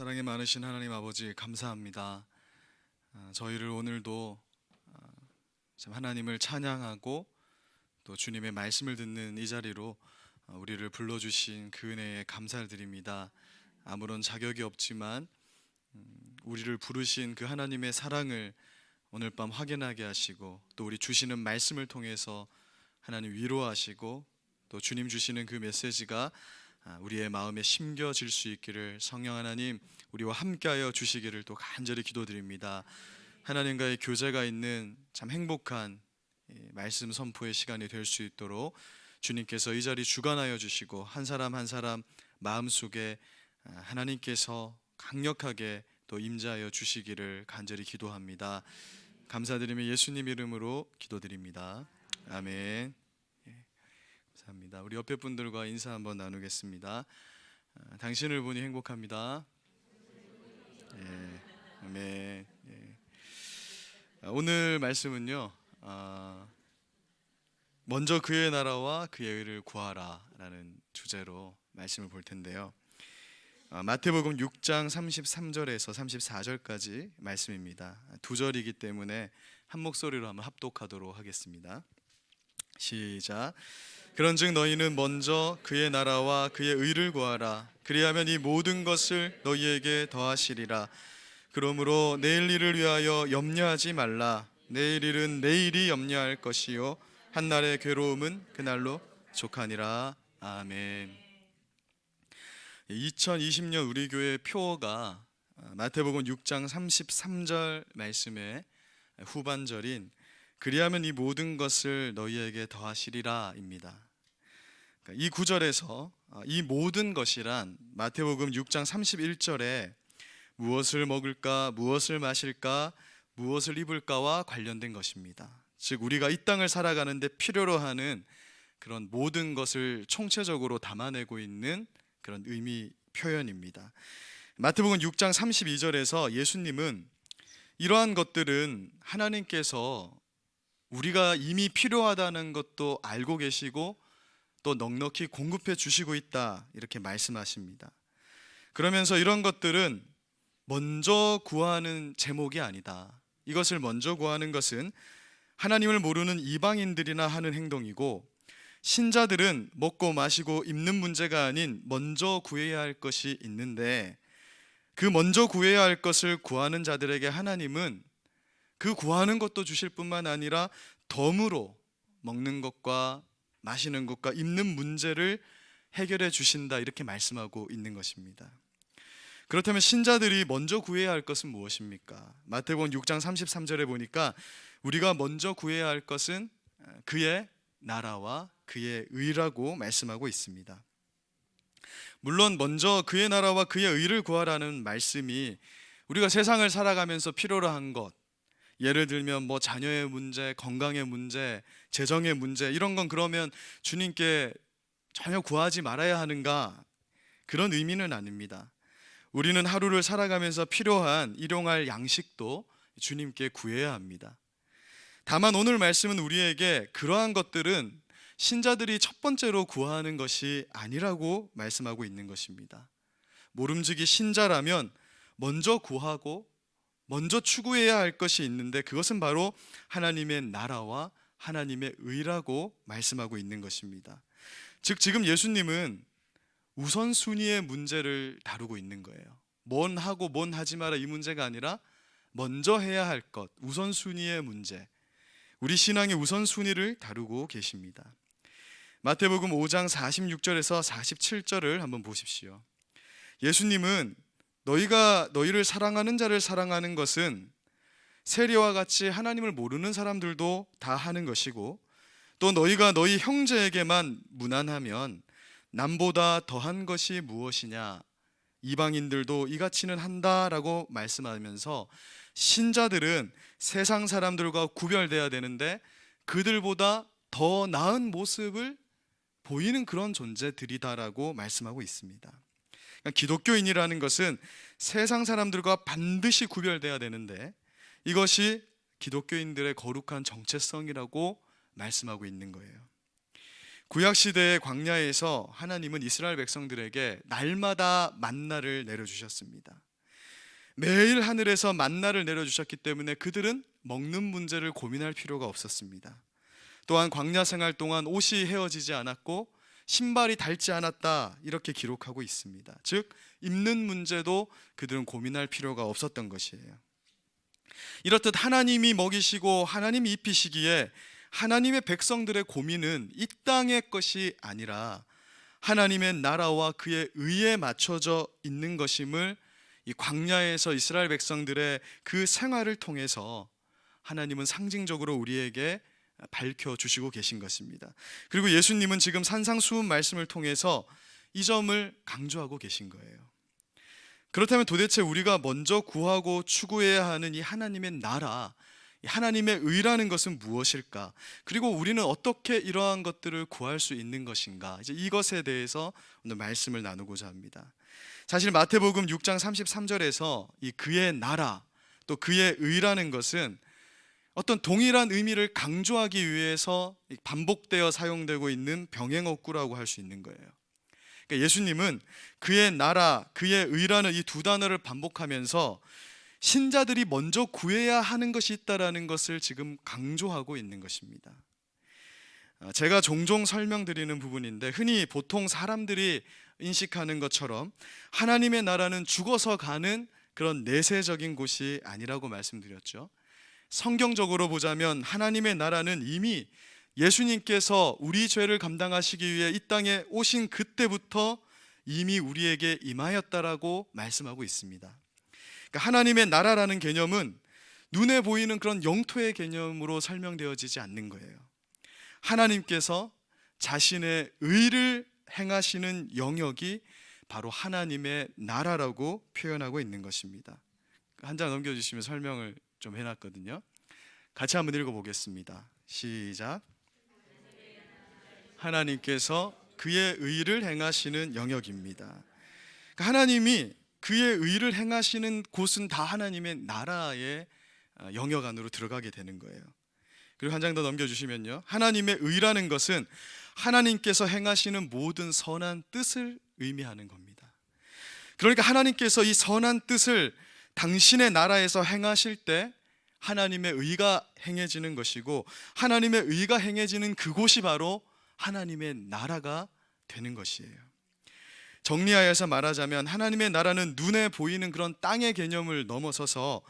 사랑이 많으신 하나님 아버지 감사합니다. 아, 저희를 오늘도 아, 참 하나님을 찬양하고 또 주님의 말씀을 듣는 이 자리로 아, 우리를 불러주신 그 은혜에 감사를 드립니다. 아무런 자격이 없지만 음, 우리를 부르신 그 하나님의 사랑을 오늘 밤 확인하게 하시고 또 우리 주시는 말씀을 통해서 하나님 위로하시고 또 주님 주시는 그 메시지가 아, 우리의 마음에 심겨질 수 있기를 성령 하나님 우리와 함께하여 주시기를 또 간절히 기도드립니다. 하나님과의 교제가 있는 참 행복한 이 말씀 선포의 시간이 될 수 있도록 주님께서 이 자리 주관하여 주시고 한 사람 한 사람 마음 속에 아, 하나님께서 강력하게 또 임자하여 주시기를 간절히 기도합니다. 감사드리며 예수님 이름으로 기도드립니다. 아멘. 예, 감사합니다. 우리 옆에 분들과 인사 한번 나누겠습니다. 아, 당신을 보니 행복합니다. 예, 아멘. 예. 아, 오늘 말씀은요. 아, 먼저 그의 나라와 그의 의를 구하라라는 주제로 말씀을 볼 텐데요. 아, 마태복음 6장 33절에서 34절까지 말씀입니다. 두 절이기 때문에 한 목소리로 한번 합독하도록 하겠습니다. 시작. 그런즉 너희는 먼저 그의 나라와 그의 의를 구하라. 그리하면 이 모든 것을 너희에게 더하시리라. 그러므로 내일 일을 위하여 염려하지 말라. 내일 일은 내일이 염려할 것이요 한 날의 괴로움은 그날로 족하니라. 아멘. 2020년 우리 교회 표어가 마태복음 6장 33절 말씀의 후반절인 그리하면 이 모든 것을 너희에게 더하시리라입니다. 그러니까 이 구절에서 이 모든 것이란 마태복음 6장 31절에 무엇을 먹을까, 무엇을 마실까, 무엇을 입을까와 관련된 것입니다. 즉 우리가 이 땅을 살아가는데 필요로 하는 그런 모든 것을 총체적으로 담아내고 있는 그런 의미 표현입니다. 마태복음 6장 32절에서 예수님은 이러한 것들은 하나님께서 우리가 이미 필요하다는 것도 알고 계시고 또 넉넉히 공급해 주시고 있다 이렇게 말씀하십니다. 그러면서 이런 것들은 먼저 구하는 제목이 아니다. 이것을 먼저 구하는 것은 하나님을 모르는 이방인들이나 하는 행동이고 신자들은 먹고 마시고 입는 문제가 아닌 먼저 구해야 할 것이 있는데 그 먼저 구해야 할 것을 구하는 자들에게 하나님은 그 구하는 것도 주실 뿐만 아니라 덤으로 먹는 것과 마시는 것과 입는 문제를 해결해 주신다 이렇게 말씀하고 있는 것입니다. 그렇다면 신자들이 먼저 구해야 할 것은 무엇입니까? 마태복음 6장 33절에 보니까 우리가 먼저 구해야 할 것은 그의 나라와 그의 의라고 말씀하고 있습니다. 물론 먼저 그의 나라와 그의 의를 구하라는 말씀이 우리가 세상을 살아가면서 필요로 한 것, 예를 들면 뭐 자녀의 문제, 건강의 문제, 재정의 문제 이런 건 그러면 주님께 전혀 구하지 말아야 하는가 그런 의미는 아닙니다. 우리는 하루를 살아가면서 필요한 일용할 양식도 주님께 구해야 합니다. 다만 오늘 말씀은 우리에게 그러한 것들은 신자들이 첫 번째로 구하는 것이 아니라고 말씀하고 있는 것입니다. 모름지기 신자라면 먼저 구하고 먼저 추구해야 할 것이 있는데 그것은 바로 하나님의 나라와 하나님의 의라고 말씀하고 있는 것입니다. 즉 지금 예수님은 우선순위의 문제를 다루고 있는 거예요. 뭔 하고 뭔 하지 마라 이 문제가 아니라 먼저 해야 할 것, 우선순위의 문제. 우리 신앙의 우선순위를 다루고 계십니다. 마태복음 5장 46절에서 47절을 한번 보십시오. 예수님은 너희가 너희를 사랑하는 자를 사랑하는 것은 세리와 같이 하나님을 모르는 사람들도 다 하는 것이고 또 너희가 너희 형제에게만 무난하면 남보다 더한 것이 무엇이냐 이방인들도 이같이는 한다라고 말씀하면서 신자들은 세상 사람들과 구별돼야 되는데 그들보다 더 나은 모습을 보이는 그런 존재들이다라고 말씀하고 있습니다. 그러니까 기독교인이라는 것은 세상 사람들과 반드시 구별돼야 되는데 이것이 기독교인들의 거룩한 정체성이라고 말씀하고 있는 거예요. 구약 시대의 광야에서 하나님은 이스라엘 백성들에게 날마다 만나를 내려 주셨습니다. 매일 하늘에서 만나를 내려 주셨기 때문에 그들은 먹는 문제를 고민할 필요가 없었습니다. 또한 광야 생활 동안 옷이 헤어지지 않았고 신발이 닳지 않았다 이렇게 기록하고 있습니다. 즉 입는 문제도 그들은 고민할 필요가 없었던 것이에요. 이렇듯 하나님이 먹이시고 하나님이 입히시기에 하나님의 백성들의 고민은 이 땅의 것이 아니라 하나님의 나라와 그의 의에 맞춰져 있는 것임을 이 광야에서 이스라엘 백성들의 그 생활을 통해서 하나님은 상징적으로 우리에게 밝혀 주시고 계신 것입니다. 그리고 예수님은 지금 산상수훈 말씀을 통해서 이 점을 강조하고 계신 거예요. 그렇다면 도대체 우리가 먼저 구하고 추구해야 하는 이 하나님의 나라, 이 하나님의 의라는 것은 무엇일까? 그리고 우리는 어떻게 이러한 것들을 구할 수 있는 것인가? 이제 이것에 대해서 오늘 말씀을 나누고자 합니다. 사실 마태복음 6장 33절에서 이 그의 나라 또 그의 의라는 것은 어떤 동일한 의미를 강조하기 위해서 반복되어 사용되고 있는 병행어구라고 할 수 있는 거예요. 그러니까 예수님은 그의 나라, 그의 의라는 이 두 단어를 반복하면서 신자들이 먼저 구해야 하는 것이 있다라는 것을 지금 강조하고 있는 것입니다. 아, 제가 종종 설명드리는 부분인데 흔히 보통 사람들이 인식하는 것처럼 하나님의 나라는 죽어서 가는 그런 내세적인 곳이 아니라고 말씀드렸죠. 성경적으로 보자면 하나님의 나라는 이미 예수님께서 우리 죄를 감당하시기 위해 이 땅에 오신 그때부터 이미 우리에게 임하였다라고 말씀하고 있습니다. 그러니까 하나님의 나라라는 개념은 눈에 보이는 그런 영토의 개념으로 설명되어지지 않는 거예요. 하나님께서 자신의 의를 행하시는 영역이 바로 하나님의 나라라고 표현하고 있는 것입니다. 한 장 넘겨주시면 설명을 좀 해놨거든요. 같이 한번 읽어보겠습니다. 시작. 하나님께서 그의 의를 행하시는 영역입니다. 그러니까 하나님이 그의 의를 행하시는 곳은 다 하나님의 나라의 어, 영역 안으로 들어가게 되는 거예요. 그리고 한 장 더 넘겨주시면요. 하나님의 의라는 것은 하나님께서 행하시는 모든 선한 뜻을 의미하는 겁니다. 그러니까 하나님께서 이 선한 뜻을 당신의 나라에서 행하실 때 하나님의 의가 행해지는 것이고 하나님의 의가 행해지는 그곳이 바로 하나님의 나라가 되는 것이에요. 정리하여서 말하자면 하나님의 나라는 눈에 보이는 그런 땅의 개념을 넘어서서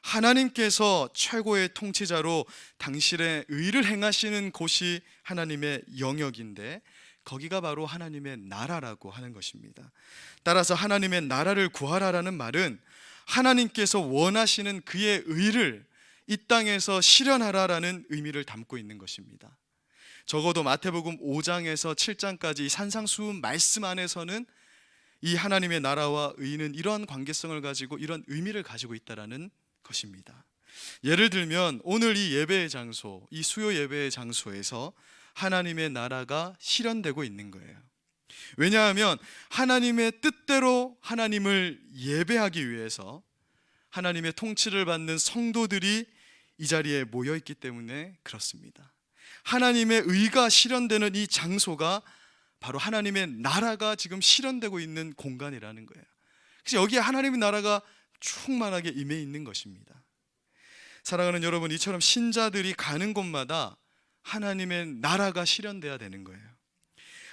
하나님께서 최고의 통치자로 당신의 의를 행하시는 곳이 하나님의 영역인데 거기가 바로 하나님의 나라라고 하는 것입니다. 따라서 하나님의 나라를 구하라라는 말은 하나님께서 원하시는 그의 의를 이 땅에서 실현하라라는 의미를 담고 있는 것입니다. 적어도 마태복음 5장에서 7장까지 산상수훈 말씀 안에서는 이 하나님의 나라와 의는 이러한 관계성을 가지고 이런 의미를 가지고 있다라는 것입니다. 예를 들면 오늘 이 예배의 장소, 이 수요 예배의 장소에서 하나님의 나라가 실현되고 있는 거예요. 왜냐하면 하나님의 뜻대로 하나님을 예배하기 위해서 하나님의 통치를 받는 성도들이 이 자리에 모여 있기 때문에 그렇습니다. 하나님의 의가 실현되는 이 장소가 바로 하나님의 나라가 지금 실현되고 있는 공간이라는 거예요. 그래서 여기에 하나님의 나라가 충만하게 임해 있는 것입니다. 사랑하는 여러분, 이처럼 신자들이 가는 곳마다 하나님의 나라가 실현돼야 되는 거예요.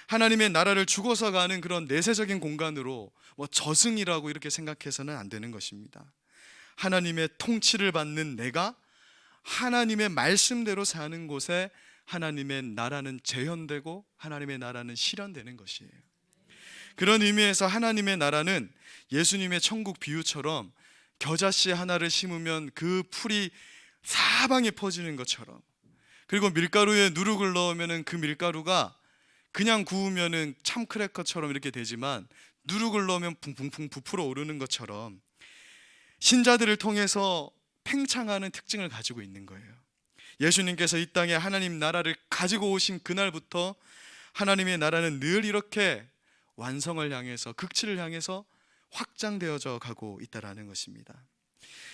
하나님의 나라를 죽어서 가는 그런 내세적인 공간으로 뭐 저승이라고 이렇게 생각해서는 안 되는 것입니다. 하나님의 통치를 받는 내가 하나님의 말씀대로 사는 곳에 하나님의 나라는 재현되고 하나님의 나라는 실현되는 것이에요. 그런 의미에서 하나님의 나라는 예수님의 천국 비유처럼 겨자씨 하나를 심으면 그 풀이 사방에 퍼지는 것처럼 그리고 밀가루에 누룩을 넣으면 그 밀가루가 그냥 구우면은 참 크래커처럼 이렇게 되지만 누룩을 넣으면 붕붕붕 부풀어 오르는 것처럼 신자들을 통해서 팽창하는 특징을 가지고 있는 거예요. 예수님께서 이 땅에 하나님 나라를 가지고 오신 그날부터 하나님의 나라는 늘 이렇게 완성을 향해서 극치를 향해서 확장되어져 가고 있다라는 것입니다.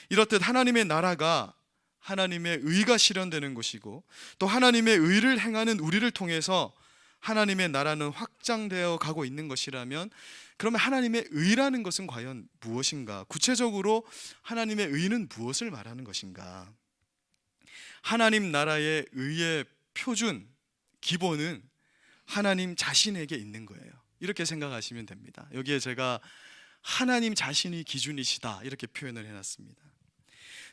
이렇듯 하나님의 나라가 하나님의 의가 실현되는 것이고 또 하나님의 의를 행하는 우리를 통해서 하나님의 나라는 확장되어 가고 있는 것이라면 그러면 하나님의 의라는 것은 과연 무엇인가? 구체적으로 하나님의 의는 무엇을 말하는 것인가? 하나님 나라의 의의 표준 기본은 하나님 자신에게 있는 거예요. 이렇게 생각하시면 됩니다. 여기에 제가 하나님 자신이 기준이시다 이렇게 표현을 해놨습니다.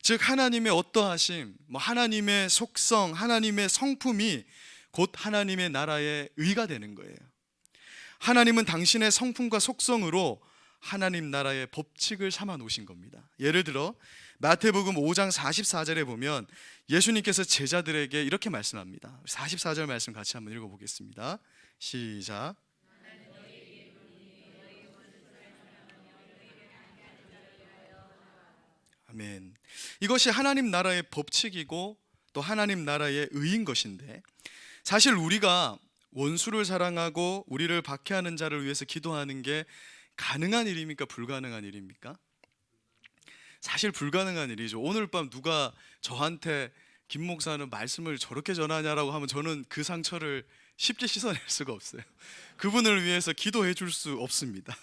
즉 하나님의 어떠하심, 뭐 하나님의 속성, 하나님의 성품이 곧 하나님의 나라의 의가 되는 거예요. 하나님은 당신의 성품과 속성으로 하나님 나라의 법칙을 삼아 놓으신 겁니다. 예를 들어 마태복음 5장 44절에 보면 예수님께서 제자들에게 이렇게 말씀합니다. 44절 말씀 같이 한번 읽어 보겠습니다. 시작. 아멘. 이것이 하나님 나라의 법칙이고 또 하나님 나라의 의인 것인데 사실 우리가 원수를 사랑하고 우리를 박해하는 자를 위해서 기도하는 게 가능한 일입니까? 불가능한 일입니까? 사실 불가능한 일이죠. 오늘 밤 누가 저한테 김 목사는 말씀을 저렇게 전하냐라고 하면 저는 그 상처를 쉽게 씻어낼 수가 없어요. 그분을 위해서 기도해 줄 수 없습니다.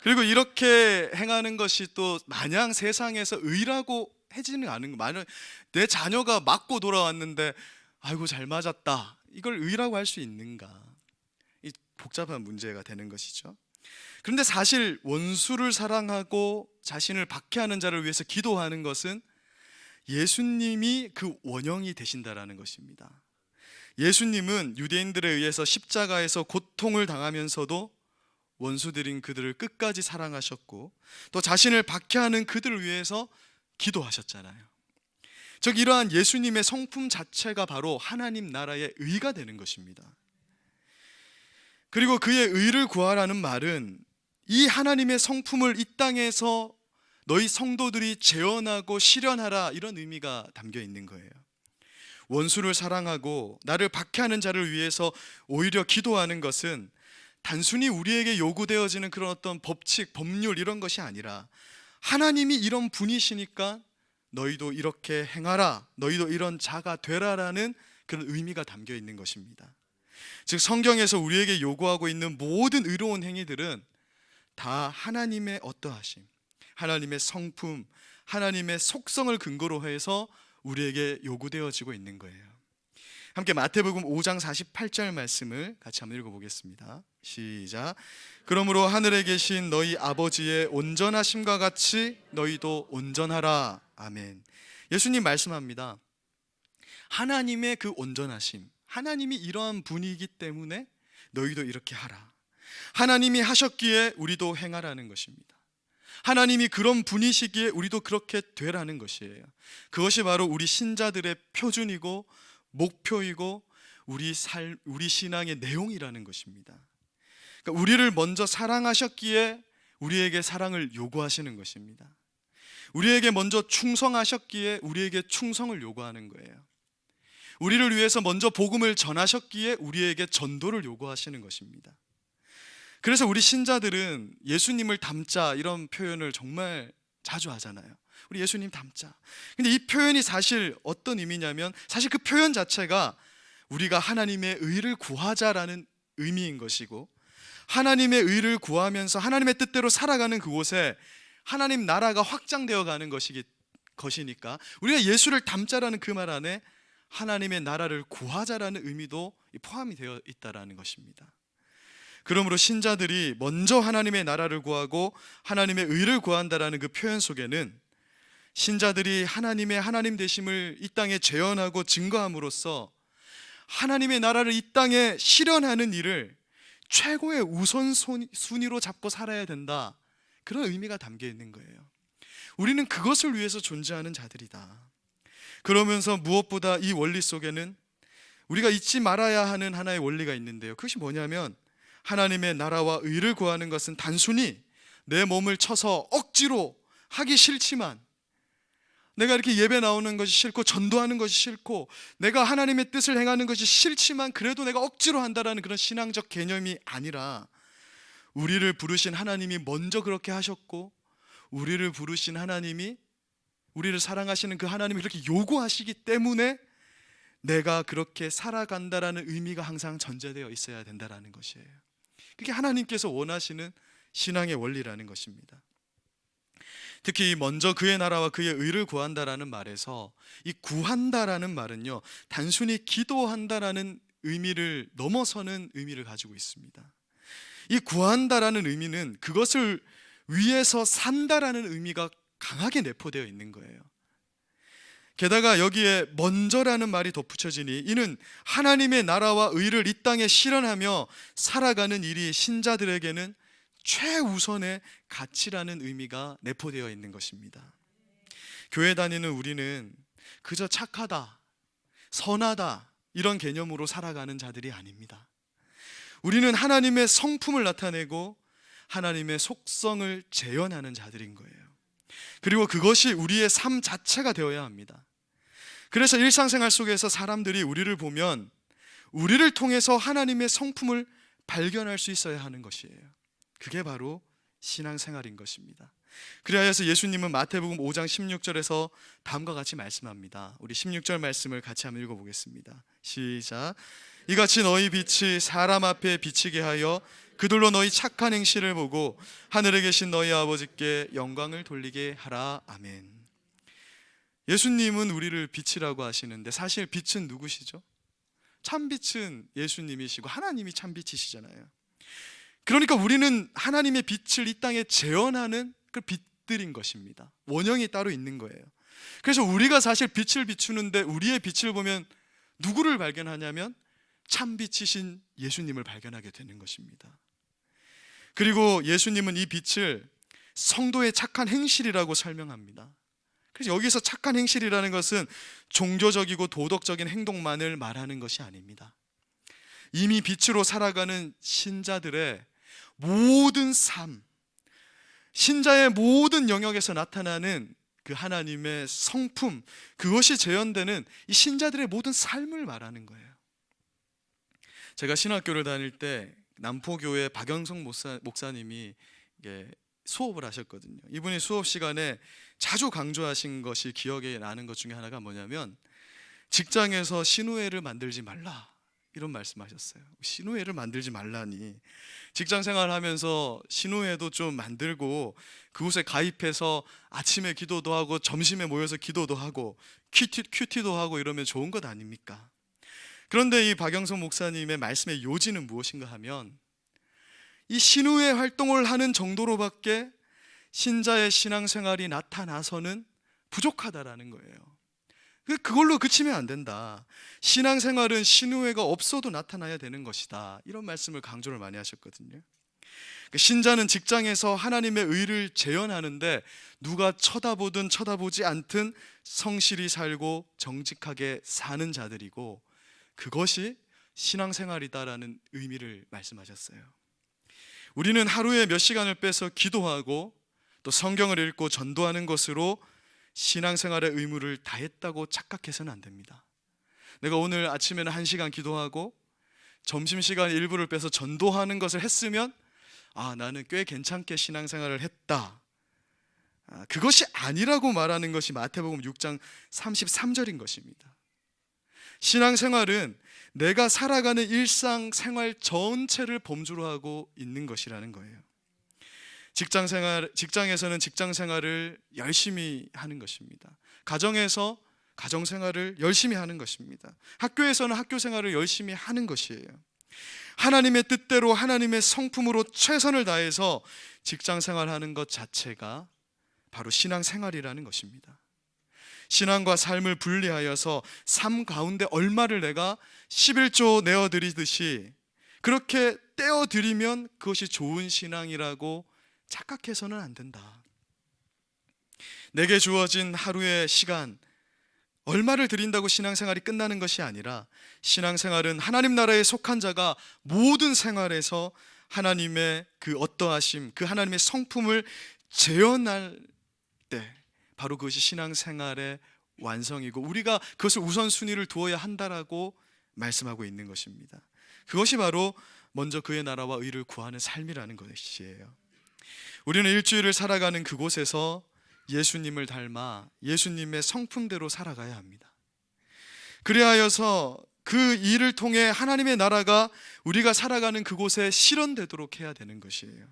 그리고 이렇게 행하는 것이 또 마냥 세상에서 의라고 해지는 않은 거. 만약 내 자녀가 맞고 돌아왔는데 아이고 잘 맞았다. 이걸 의라고 할 수 있는가? 이 복잡한 문제가 되는 것이죠. 그런데 사실 원수를 사랑하고 자신을 박해하는 자를 위해서 기도하는 것은 예수님이 그 원형이 되신다라는 것입니다. 예수님은 유대인들에 의해서 십자가에서 고통을 당하면서도 원수들인 그들을 끝까지 사랑하셨고 또 자신을 박해하는 그들을 위해서 기도하셨잖아요. 즉 이러한 예수님의 성품 자체가 바로 하나님 나라의 의가 되는 것입니다. 그리고 그의 의를 구하라는 말은 이 하나님의 성품을 이 땅에서 너희 성도들이 재현하고 실현하라 이런 의미가 담겨 있는 거예요. 원수를 사랑하고 나를 박해하는 자를 위해서 오히려 기도하는 것은 단순히 우리에게 요구되어지는 그런 어떤 법칙, 법률 이런 것이 아니라 하나님이 이런 분이시니까 너희도 이렇게 행하라, 너희도 이런 자가 되라라는 그런 의미가 담겨 있는 것입니다. 즉 성경에서 우리에게 요구하고 있는 모든 의로운 행위들은 다 하나님의 어떠하심, 하나님의 성품, 하나님의 속성을 근거로 해서 우리에게 요구되어지고 있는 거예요. 함께 마태복음 5장 48절 말씀을 같이 한번 읽어보겠습니다. 시작. 그러므로 하늘에 계신 너희 아버지의 온전하심과 같이 너희도 온전하라. 아멘. 예수님 말씀합니다. 하나님의 그 온전하심, 하나님이 이러한 분이기 때문에 너희도 이렇게 하라. 하나님이 하셨기에 우리도 행하라는 것입니다. 하나님이 그런 분이시기에 우리도 그렇게 되라는 것이에요. 그것이 바로 우리 신자들의 표준이고 목표이고 우리 살 우리 신앙의 내용이라는 것입니다. 그러니까 우리를 먼저 사랑하셨기에 우리에게 사랑을 요구하시는 것입니다. 우리에게 먼저 충성하셨기에 우리에게 충성을 요구하는 거예요. 우리를 위해서 먼저 복음을 전하셨기에 우리에게 전도를 요구하시는 것입니다. 그래서 우리 신자들은 예수님을 닮자 이런 표현을 정말 자주 하잖아요. 우리 예수님 닮자. 근데 이 표현이 사실 어떤 의미냐면 사실 그 표현 자체가 우리가 하나님의 의를 구하자라는 의미인 것이고 하나님의 의를 구하면서 하나님의 뜻대로 살아가는 그곳에 하나님 나라가 확장되어 가는 것이기 것이니까 우리가 예수를 닮자라는 그 말 안에 하나님의 나라를 구하자라는 의미도 포함이 되어 있다라는 것입니다. 그러므로 신자들이 먼저 하나님의 나라를 구하고 하나님의 의를 구한다라는 그 표현 속에는 신자들이 하나님의 하나님 되심을 이 땅에 재현하고 증거함으로써 하나님의 나라를 이 땅에 실현하는 일을 최고의 우선순위로 잡고 살아야 된다. 그런 의미가 담겨 있는 거예요. 우리는 그것을 위해서 존재하는 자들이다. 그러면서 무엇보다 이 원리 속에는 우리가 잊지 말아야 하는 하나의 원리가 있는데요. 그것이 뭐냐면 하나님의 나라와 의를 구하는 것은 단순히 내 몸을 쳐서 억지로 하기 싫지만 내가 이렇게 예배 나오는 것이 싫고 전도하는 것이 싫고 내가 하나님의 뜻을 행하는 것이 싫지만 그래도 내가 억지로 한다라는 그런 신앙적 개념이 아니라 우리를 부르신 하나님이 먼저 그렇게 하셨고 우리를 부르신 하나님이 우리를 사랑하시는 그 하나님이 그렇게 요구하시기 때문에 내가 그렇게 살아간다라는 의미가 항상 전제되어 있어야 된다라는 것이에요. 그게 하나님께서 원하시는 신앙의 원리라는 것입니다. 특히 먼저 그의 나라와 그의 의를 구한다라는 말에서 이 구한다라는 말은요 단순히 기도한다라는 의미를 넘어서는 의미를 가지고 있습니다. 이 구한다라는 의미는 그것을 위해서 산다라는 의미가 강하게 내포되어 있는 거예요. 게다가 여기에 먼저라는 말이 덧붙여지니 이는 하나님의 나라와 의를 이 땅에 실현하며 살아가는 일이 신자들에게는 최우선의 가치라는 의미가 내포되어 있는 것입니다. 교회 다니는 우리는 그저 착하다, 선하다 이런 개념으로 살아가는 자들이 아닙니다. 우리는 하나님의 성품을 나타내고 하나님의 속성을 재현하는 자들인 거예요. 그리고 그것이 우리의 삶 자체가 되어야 합니다. 그래서 일상생활 속에서 사람들이 우리를 보면 우리를 통해서 하나님의 성품을 발견할 수 있어야 하는 것이에요. 그게 바로 신앙생활인 것입니다. 그래서 예수님은 마태복음 5장 16절에서 다음과 같이 말씀합니다. 우리 16절 말씀을 같이 한번 읽어보겠습니다. 시작. 이같이 너희 빛이 사람 앞에 비치게 하여 그들로 너희 착한 행실을 보고 하늘에 계신 너희 아버지께 영광을 돌리게 하라. 아멘. 예수님은 우리를 빛이라고 하시는데 사실 빛은 누구시죠? 참 빛은 예수님이시고 하나님이 참 빛이시잖아요. 그러니까 우리는 하나님의 빛을 이 땅에 재현하는 그 빛들인 것입니다. 원형이 따로 있는 거예요. 그래서 우리가 사실 빛을 비추는데 우리의 빛을 보면 누구를 발견하냐면 참 빛이신 예수님을 발견하게 되는 것입니다. 그리고 예수님은 이 빛을 성도의 착한 행실이라고 설명합니다. 그래서 여기서 착한 행실이라는 것은 종교적이고 도덕적인 행동만을 말하는 것이 아닙니다. 이미 빛으로 살아가는 신자들의 모든 삶, 신자의 모든 영역에서 나타나는 그 하나님의 성품, 그것이 재현되는 이 신자들의 모든 삶을 말하는 거예요. 제가 신학교를 다닐 때 남포교회 박영성 목사, 목사님이 수업을 하셨거든요. 이분이 수업 시간에 자주 강조하신 것이 기억에 나는 것 중에 하나가 뭐냐면 직장에서 신우회를 만들지 말라 이런 말씀하셨어요. 신우회를 만들지 말라니 직장 생활하면서 신우회도 좀 만들고 그곳에 가입해서 아침에 기도도 하고 점심에 모여서 기도도 하고 큐티, 큐티도 하고 이러면 좋은 것 아닙니까? 그런데 이 박영성 목사님의 말씀의 요지는 무엇인가 하면 이 신우회 활동을 하는 정도로밖에 신자의 신앙생활이 나타나서는 부족하다라는 거예요. 그- 그걸로 그치면 안 된다. 신앙생활은 신우회가 없어도 나타나야 되는 것이다. 이런 말씀을 강조를 많이 하셨거든요. 그 신자는 직장에서 하나님의 의를 재현하는데 누가 쳐다보든 쳐다보지 않든 성실히 살고 정직하게 사는 자들이고 그것이 신앙생활이다라는 의미를 말씀하셨어요. 우리는 하루에 몇 시간을 빼서 기도하고 또 성경을 읽고 전도하는 것으로 신앙생활의 의무를 다했다고 착각해서는 안 됩니다. 내가 오늘 아침에는 한 시간 기도하고 점심 시간 일부를 빼서 전도하는 것을 했으면 아 나는 꽤 괜찮게 신앙생활을 했다. 아, 그것이 아니라고 말하는 것이 마태복음 6장 33절인 것입니다. 신앙생활은 내가 살아가는 일상생활 전체를 범주로 하고 있는 것이라는 거예요. 직장 생활 직장에서는 직장 생활을 열심히 하는 것입니다. 가정에서 가정 생활을 열심히 하는 것입니다. 학교에서는 학교 생활을 열심히 하는 것이에요. 하나님의 뜻대로 하나님의 성품으로 최선을 다해서 직장 생활하는 것 자체가 바로 신앙 생활이라는 것입니다. 신앙과 삶을 분리하여서 삶 가운데 얼마를 내가 11조 내어 드리듯이 그렇게 떼어 드리면 그것이 좋은 신앙이라고 착각해서는 안 된다. 내게 주어진 하루의 시간 얼마를 드린다고 신앙생활이 끝나는 것이 아니라 신앙생활은 하나님 나라에 속한 자가 모든 생활에서 하나님의 그 어떠하심, 그 하나님의 성품을 재현할 때 바로 그것이 신앙생활의 완성이고 우리가 그것을 우선순위를 두어야 한다라고 말씀하고 있는 것입니다. 그것이 바로 먼저 그의 나라와 의를 구하는 삶이라는 것이에요. 우리는 일주일을 살아가는 그곳에서 예수님을 닮아 예수님의 성품대로 살아가야 합니다. 그리하여서 그 일을 통해 하나님의 나라가 우리가 살아가는 그곳에 실현되도록 해야 되는 것이에요.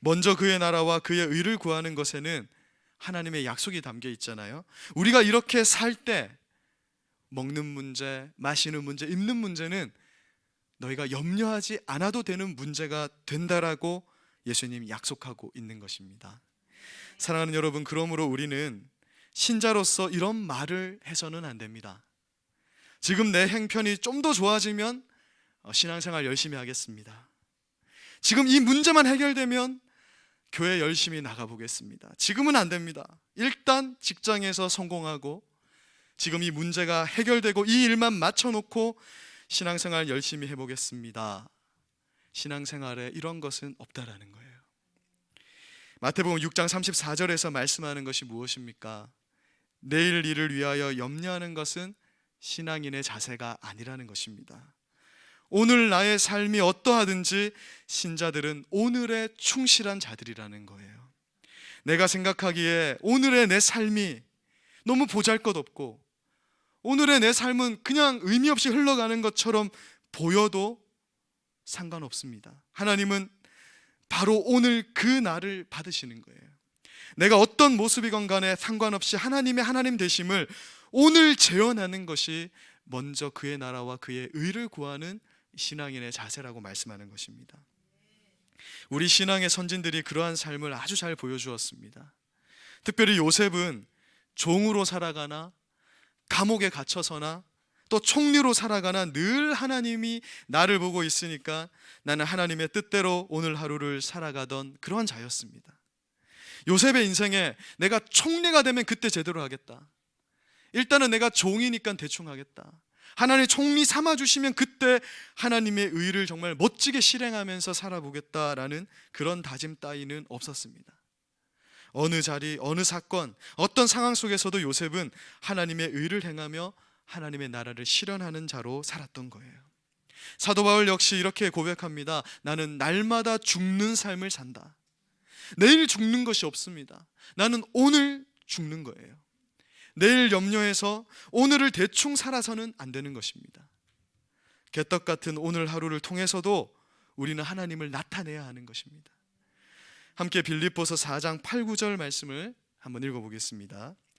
먼저 그의 나라와 그의 의를 구하는 것에는 하나님의 약속이 담겨 있잖아요. 우리가 이렇게 살 때 먹는 문제, 마시는 문제, 입는 문제는 너희가 염려하지 않아도 되는 문제가 된다라고 예수님이 약속하고 있는 것입니다. 사랑하는 여러분, 그러므로 우리는 신자로서 이런 말을 해서는 안 됩니다. 지금 내 행편이 좀 더 좋아지면 어, 신앙생활 열심히 하겠습니다. 지금 이 문제만 해결되면 교회 열심히 나가보겠습니다. 지금은 안 됩니다. 일단 직장에서 성공하고 지금 이 문제가 해결되고 이 일만 맞춰놓고 신앙생활 열심히 해보겠습니다. 신앙생활에 이런 것은 없다라는 거예요. 마태복음 6장 34절에서 말씀하는 것이 무엇입니까? 내일 일을 위하여 염려하는 것은 신앙인의 자세가 아니라는 것입니다. 오늘 나의 삶이 어떠하든지 신자들은 오늘에 충실한 자들이라는 거예요. 내가 생각하기에 오늘의 내 삶이 너무 보잘 것 없고 오늘의 내 삶은 그냥 의미 없이 흘러가는 것처럼 보여도 상관없습니다. 하나님은 바로 오늘 그 날을 받으시는 거예요. 내가 어떤 모습이건 간에 상관없이 하나님의 하나님 되심을 오늘 재현하는 것이 먼저 그의 나라와 그의 의를 구하는 신앙인의 자세라고 말씀하는 것입니다. 우리 신앙의 선진들이 그러한 삶을 아주 잘 보여주었습니다. 특별히 요셉은 종으로 살아가나 감옥에 갇혀서나 또 총리로 살아가나 늘 하나님이 나를 보고 있으니까 나는 하나님의 뜻대로 오늘 하루를 살아가던 그러한 자였습니다. 요셉의 인생에 내가 총리가 되면 그때 제대로 하겠다. 일단은 내가 종이니까 대충 하겠다. 하나님 총리 삼아 주시면 그때 하나님의 의를 정말 멋지게 실행하면서 살아보겠다라는 그런 다짐 따위는 없었습니다. 어느 자리, 어느 사건, 어떤 상황 속에서도 요셉은 하나님의 의를 행하며 하나님의 나라를 실현하는 자로 살았던 거예요. 사도 바울 역시 이렇게 고백합니다. 나는 날마다 죽는 삶을 산다. 내일 죽는 것이 없습니다. 나는 오늘 죽는 거예요. 내일 염려해서 오늘을 대충 살아서는 안 되는 것입니다. 개떡 같은 오늘 하루를 통해서도 우리는 하나님을 나타내야 하는 것입니다. 함께 빌립보서 4장 8, 9절 말씀을 한번 읽어 보겠습니다.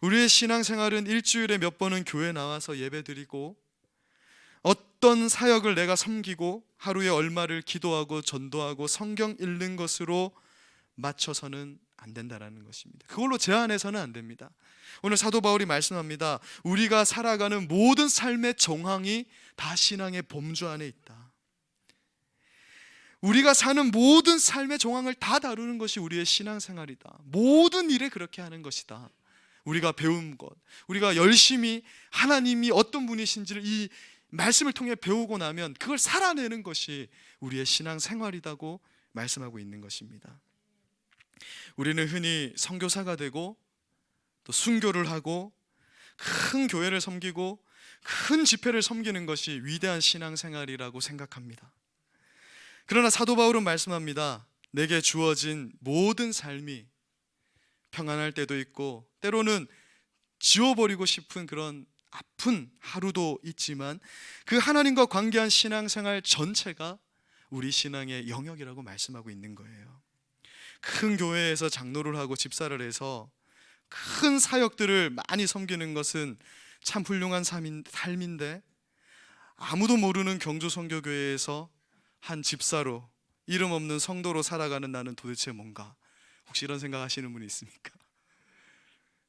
우리의 신앙생활은 일주일에 몇 번은 교회 나와서 예배드리고 어떤 사역을 내가 섬기고 하루에 얼마를 기도하고 전도하고 성경 읽는 것으로 맞춰서는 안 된다라는 것입니다. 그걸로 제한해서는 안 됩니다. 오늘 사도 바울이 말씀합니다. 우리가 살아가는 모든 삶의 정황이 다 신앙의 범주 안에 있다. 우리가 사는 모든 삶의 정황을 다 다루는 것이 우리의 신앙생활이다. 모든 일에 그렇게 하는 것이다. 우리가 배운 것, 우리가 열심히 하나님이 어떤 분이신지를 이 말씀을 통해 배우고 나면 그걸 살아내는 것이 우리의 신앙 생활이라고 말씀하고 있는 것입니다. 우리는 흔히 선교사가 되고 또 순교를 하고 큰 교회를 섬기고 큰 집회를 섬기는 것이 위대한 신앙 생활이라고 생각합니다. 그러나 사도 바울은 말씀합니다. 내게 주어진 모든 삶이 평안할 때도 있고 때로는 지워버리고 싶은 그런 아픈 하루도 있지만 그 하나님과 관계한 신앙생활 전체가 우리 신앙의 영역이라고 말씀하고 있는 거예요. 큰 교회에서 장로를 하고 집사를 해서 큰 사역들을 많이 섬기는 것은 참 훌륭한 삶인데 아무도 모르는 경주 성교교회에서 한 집사로 이름 없는 성도로 살아가는 나는 도대체 뭔가 혹시 이런 생각하시는 분이 있습니까?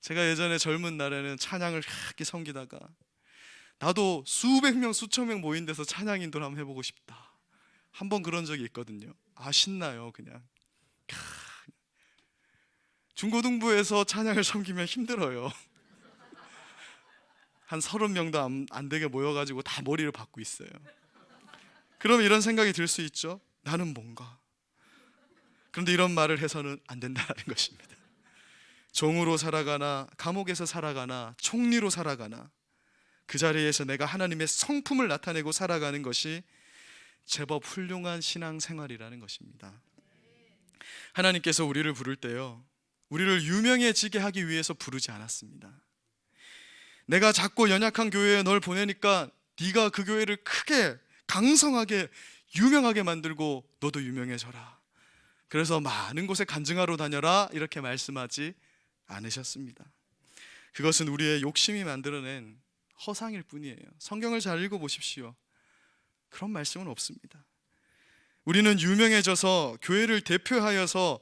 제가 예전에 젊은 날에는 찬양을 그렇게 섬기다가 나도 수백 명 수천 명 모인 데서 찬양 인도를 한번 해보고 싶다. 한번 그런 적이 있거든요. 아 신나요 그냥. 중고등부에서 찬양을 섬기면 힘들어요. 한 서른 명도 안, 안 되게 모여가지고 다 머리를 박고 있어요. 그럼 이런 생각이 들 수 있죠. 나는 뭔가. 그런데 이런 말을 해서는 안 된다는 것입니다. 종으로 살아가나 감옥에서 살아가나 총리로 살아가나 그 자리에서 내가 하나님의 성품을 나타내고 살아가는 것이 제법 훌륭한 신앙 생활이라는 것입니다. 하나님께서 우리를 부를 때요. 우리를 유명해지게 하기 위해서 부르지 않았습니다. 내가 작고 연약한 교회에 널 보내니까 네가 그 교회를 크게 강성하게 유명하게 만들고 너도 유명해져라. 그래서 많은 곳에 간증하러 다녀라 이렇게 말씀하지 않으셨습니다. 그것은 우리의 욕심이 만들어낸 허상일 뿐이에요. 성경을 잘 읽어 보십시오. 그런 말씀은 없습니다. 우리는 유명해져서 교회를 대표하여서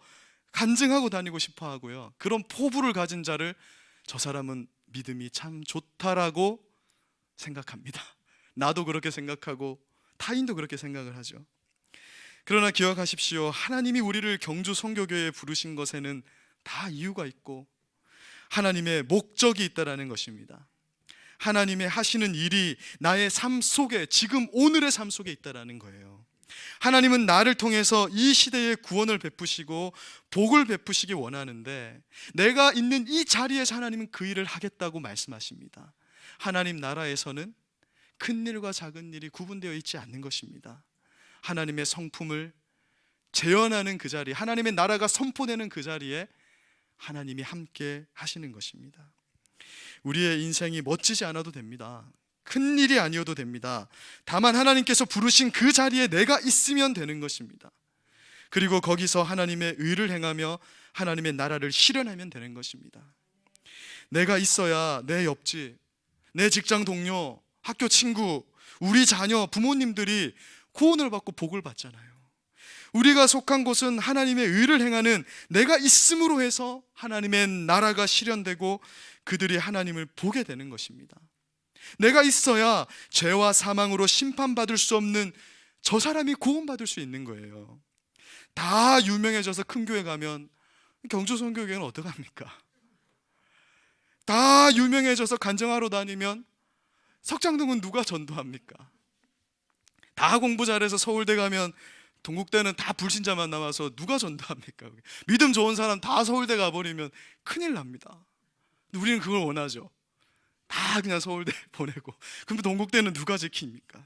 간증하고 다니고 싶어 하고요. 그런 포부를 가진 자를 저 사람은 믿음이 참 좋다라고 생각합니다. 나도 그렇게 생각하고 타인도 그렇게 생각을 하죠. 그러나 기억하십시오. 하나님이 우리를 경주 성교교회에 부르신 것에는 다 이유가 있고 하나님의 목적이 있다라는 것입니다. 하나님의 하시는 일이 나의 삶 속에 지금 오늘의 삶 속에 있다라는 거예요. 하나님은 나를 통해서 이 시대에 구원을 베푸시고 복을 베푸시기 원하는데 내가 있는 이 자리에서 하나님은 그 일을 하겠다고 말씀하십니다. 하나님 나라에서는 큰 일과 작은 일이 구분되어 있지 않는 것입니다. 하나님의 성품을 재현하는 그 자리, 하나님의 나라가 선포되는 그 자리에 하나님이 함께 하시는 것입니다. 우리의 인생이 멋지지 않아도 됩니다. 큰 일이 아니어도 됩니다. 다만 하나님께서 부르신 그 자리에 내가 있으면 되는 것입니다. 그리고 거기서 하나님의 의를 행하며 하나님의 나라를 실현하면 되는 것입니다. 내가 있어야 내 옆집, 내 직장 동료, 학교 친구, 우리 자녀, 부모님들이 구원을 받고 복을 받잖아요. 우리가 속한 곳은 하나님의 의를 행하는 내가 있음으로 해서 하나님의 나라가 실현되고 그들이 하나님을 보게 되는 것입니다. 내가 있어야 죄와 사망으로 심판받을 수 없는 저 사람이 구원받을 수 있는 거예요. 다 유명해져서 큰 교회 가면 경주 선교교회는 어떡합니까? 다 유명해져서 간증하러 다니면 석장동은 누가 전도합니까? 다 공부 잘해서 서울대 가면 동국대는 다 불신자만 남아서 누가 전도합니까? 믿음 좋은 사람 다 서울대 가버리면 큰일 납니다. 우리는 그걸 원하죠. 다 그냥 서울대 보내고 그럼 동국대는 누가 지킵니까?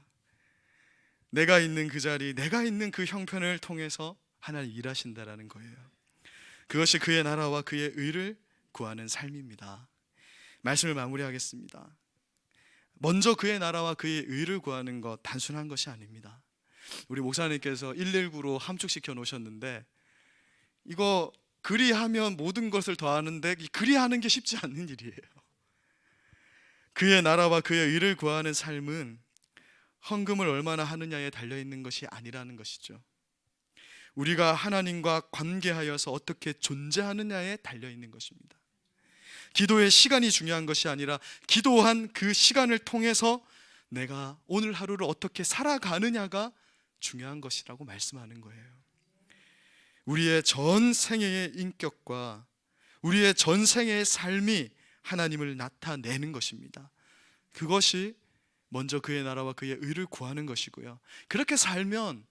내가 있는 그 자리, 내가 있는 그 형편을 통해서 하나님 일하신다라는 거예요. 그것이 그의 나라와 그의 의를 구하는 삶입니다. 말씀을 마무리하겠습니다. 먼저 그의 나라와 그의 의를 구하는 것 단순한 것이 아닙니다. 우리 목사님께서 119로 함축시켜 놓으셨는데 이거 그리하면 모든 것을 더하는데 그리하는 게 쉽지 않는 일이에요. 그의 나라와 그의 의를 구하는 삶은 헌금을 얼마나 하느냐에 달려 있는 것이 아니라는 것이죠. 우리가 하나님과 관계하여서 어떻게 존재하느냐에 달려 있는 것입니다. 기도의 시간이 중요한 것이 아니라 기도한 그 시간을 통해서 내가 오늘 하루를 어떻게 살아가느냐가 중요한 것이라고 말씀하는 거예요. 우리의 전 생애의 인격과 우리의 전 생애의 삶이 하나님을 나타내는 것입니다. 그것이 먼저 그의 나라와 그의 의를 구하는 것이고요. 그렇게 살면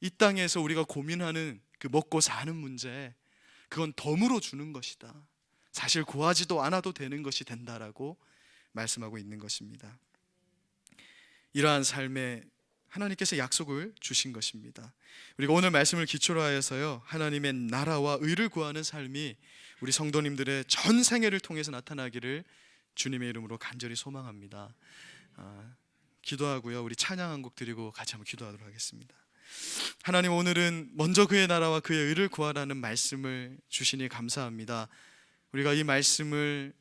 이 땅에서 우리가 고민하는 그 먹고 사는 문제 그건 덤으로 주는 것이다. 사실 구하지도 않아도 되는 것이 된다라고 말씀하고 있는 것입니다. 이러한 삶에 하나님께서 약속을 주신 것입니다. 우리가 오늘 말씀을 기초로 하여서요. 하나님의 나라와 의를 구하는 삶이 우리 성도님들의 전 생애를 통해서 나타나기를 주님의 이름으로 간절히 소망합니다. 아, 기도하고요. 우리 찬양 한 곡 드리고 같이 한번 기도하도록 하겠습니다. 하나님 오늘은 먼저 그의 나라와 그의 의를 구하라는 말씀을 주시니 감사합니다. 우리가 이 말씀을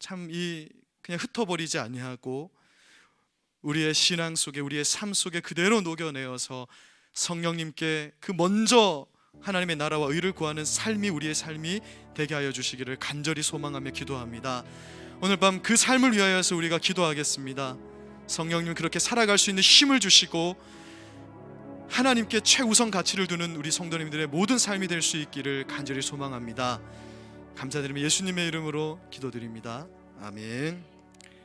참 이 그냥 흩어버리지 아니하고 우리의 신앙 속에 우리의 삶 속에 그대로 녹여내어서 성령님께 그 먼저 하나님의 나라와 의를 구하는 삶이 우리의 삶이 되게 하여 주시기를 간절히 소망하며 기도합니다. 오늘 밤 그 삶을 위하여서 우리가 기도하겠습니다. 성령님 그렇게 살아갈 수 있는 힘을 주시고 하나님께 최우선 가치를 두는 우리 성도님들의 모든 삶이 될 수 있기를 간절히 소망합니다. 감사드리며 예수님의 이름으로 기도드립니다. 아멘.